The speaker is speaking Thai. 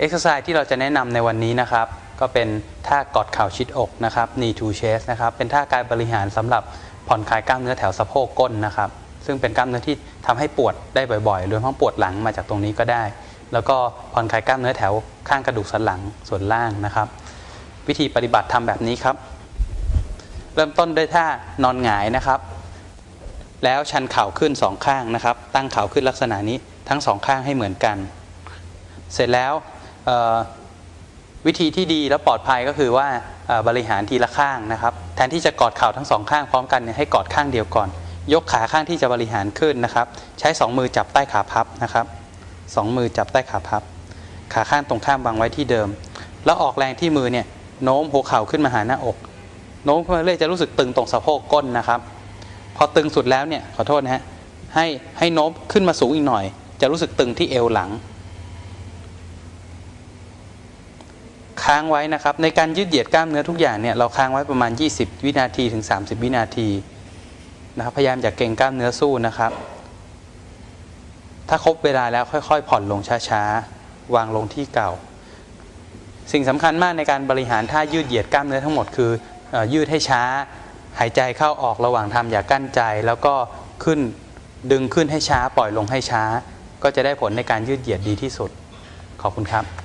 เอ็กซ์ไซส์ที่เราจะแนะนำในวันนี้นะครับ ก็เป็นท่ากอดเข่าชิดอกนะครับ knee to chest นะครับ เป็นท่ากายบริหารสำหรับผ่อนคลายกล้ามเนื้อแถวสะโพกก้นนะครับ ซึ่งเป็นกล้ามเนื้อที่ทำให้ปวดได้บ่อยๆ รวมทั้งปวดหลังมาจากตรงนี้ก็ได้ แล้วก็ผ่อนคลายกล้ามเนื้อแถวข้างกระดูกสันหลังส่วนล่างนะครับ วิธีปฏิบัติทำแบบนี้ครับ เริ่มต้นด้วยท่านอนหงายนะครับ แล้วชันเข่าขึ้นสองข้างนะครับ ตั้งเข่าขึ้นลักษณะนี้ทั้งสองข้างให้เหมือนกัน เสร็จแล้ว วิธีที่ดีและปลอดภัยก็คือว่าบริหารทีละข้างนะครับ แทนที่จะกอดเข่าทั้งสองข้างพร้อมกันเนี่ยให้กอดข้างเดียวก่อน ยกขาข้างที่จะบริหารขึ้นนะครับ ใช้สองมือจับใต้ขาพับนะครับสองมือจับใต้ขาพับ ขาข้างตรงข้ามวางไว้ที่เดิม แล้วออกแรงที่มือเนี่ยโน้มหัวเข่าขึ้นมาหาหน้าอก โน้มขึ้นมาเรื่อยจะรู้สึกตึงตรงสะโพกก้นนะครับ พอตึงสุดแล้วเนี่ยขอโทษนะฮะให้ให้โน้มขึ้นมาสูงอีกหน่อย จะรู้สึกตึงที่เอวหลัง ค้างไว้นะครับ ในการยืดเหยียดกล้ามเนื้อทุกอย่างเนี่ยเราค้างไว้ประมาณ 20 วินาทีถึง 30 วินาทีนะครับพยายามอย่าเกรงกล้ามเนื้อสู้นะครับ ถ้าครบเวลาแล้วค่อยๆ ผ่อนลงช้าๆ วางลงที่เก่า สิ่งสำคัญมากในการบริหารท่ายืดเหยียดกล้ามเนื้อทั้งหมดคือออยืดให้ช้า หายใจเข้าออกระหว่างทำอย่ากั้นใจ แล้วก็ขึ้นดึงขึ้นให้ช้าปล่อยลงให้ช้า ก็จะได้ผลในการยืดเหยียดดีที่สุดขอบคุณครับ